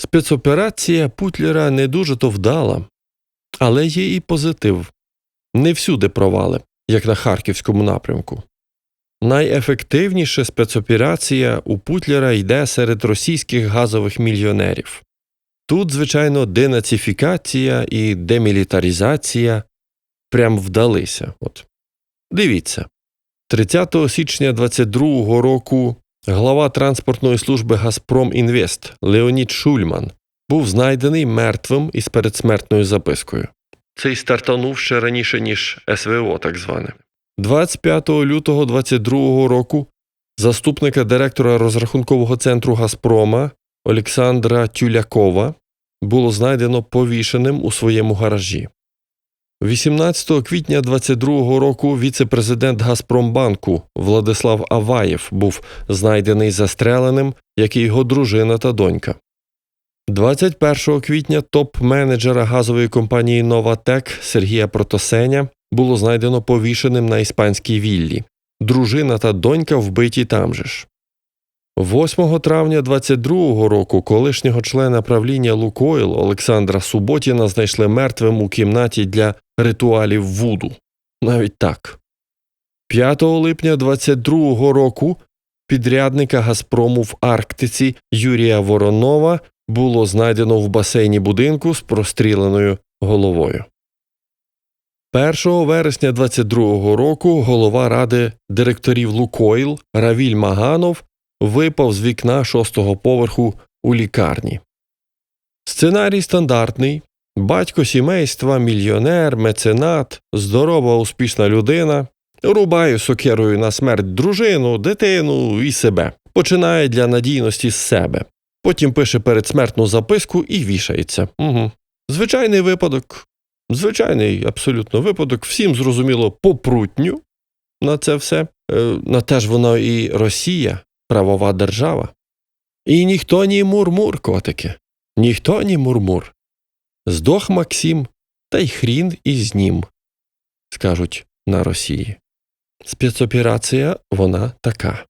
Спецоперація Путлера не дуже то вдала, але є і позитив не всюди провали, як на Харківському напрямку. Найефективніша спецоперація у Путлера йде серед російських газових мільйонерів. Тут, звичайно, денацифікація і демілітаризація прям вдалися. От. Дивіться, 30 січня 22 року глава транспортної служби Газпром Інвест Леонід Шульман був знайдений мертвим із передсмертною запискою. Цей стартанув ще раніше, ніж СВО, так зване. 25 лютого 22 року заступника директора розрахункового центру Газпрома Олександра Тюлякова було знайдено повішеним у своєму гаражі. 18 квітня 22 року віце-президент Газпромбанку Владислав Аваєв був знайдений застреленим, як і його дружина та донька. 21 квітня топ-менеджера газової компанії Новатек Сергія Протосеня було знайдено повішеним на іспанській віллі. Дружина та донька вбиті там же ж. 8 травня 22 року колишнього члена правління Лукойл Олександра Суботіна знайшли мертвим у кімнаті для ритуалів Вуду. Навіть так. 5 липня 22 року підрядника Газпрому в Арктиці Юрія Воронова було знайдено в басейні будинку з простріленою головою. 1 вересня 22 року голова ради директорів Лукойл Равіль Маганов випав з вікна шостого поверху у лікарні. Сценарій стандартний батько сімейства, мільйонер, меценат, здорова, успішна людина, рубає сокерою на смерть дружину, дитину і себе, починає для надійності з себе. Потім пише передсмертну записку і вішається. Угу. Звичайний випадок. Звичайний абсолютно випадок. Всім зрозуміло попрутню на це все. Е, на те ж воно і Росія, правова держава. І ніхто ні мурмур, котики, ніхто ні мурмур. Здох Максим, та й хрін із нім, скажуть на Росії. Спецоперація вона така.